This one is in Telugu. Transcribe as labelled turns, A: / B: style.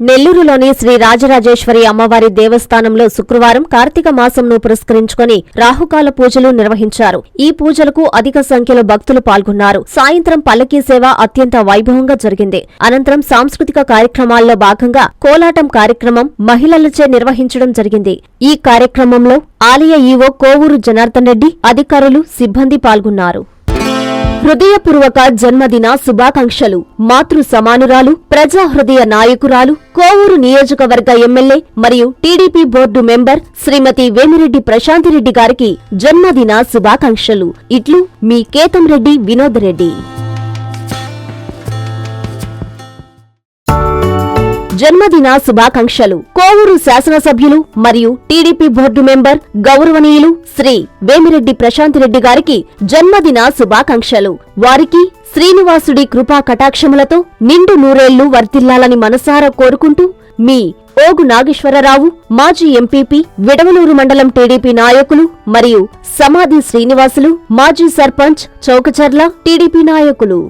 A: నెల్లూరులోని శ్రీ రాజరాజేశ్వరి అమ్మవారి దేవస్థానంలో శుక్రవారం కార్తీక మాసంను పురస్కరించుకొని రాహుకాల పూజలు నిర్వహించారు. ఈ పూజలకు అధిక సంఖ్యలో భక్తులు పాల్గొన్నారు. సాయంత్రం పల్లకీ సేవ అత్యంత వైభవంగా జరిగింది. అనంతరం సాంస్కృతిక కార్యక్రమాల్లో భాగంగా కోలాటం కార్యక్రమం మహిళలచే నిర్వహించడం జరిగింది. ఈ కార్యక్రమంలో ఆలయ ఈవో కోవూరు జనార్దన్ రెడ్డి అధికారులు సిబ్బంది పాల్గొన్నారు. హృదయపూర్వక జన్మదిన శుభాకాంక్షలు. మాతృ సమానురాలు ప్రజా హృదయ నాయకురాలు కోవూరు నియోజకవర్గ ఎమ్మెల్యే మరియు TDP board member Shrimati Vemireddy Prashanthi Reddy గారికి జన్మదిన శుభాకాంక్షలు. ఇట్లు మీ కేతం రెడ్డి వినోద్ రెడ్డి జన్మదిన శుభాకాంక్షలు. కోవూరు శాసనసభ్యులు మరియు టీడీపీ బోర్డు మెంబర్ గౌరవనీయులు శ్రీ వేమిరెడ్డి ప్రశాంతిరెడ్డి గారికి జన్మదిన శుభాకాంక్షలు. వారికి శ్రీనివాసుడి కృపా కటాక్షములతో నిండు నూరేళ్ళు వర్తిల్లాలని మనసారా కోరుకుంటూ మీ ఓగు నాగేశ్వరరావు మాజీ ఎంపీపీ విడవలూరు మండలం టీడీపీ నాయకులు మరియు సమాధి శ్రీనివాసులు మాజీ సర్పంచ్ చౌకచర్ల టీడీపీ నాయకులు.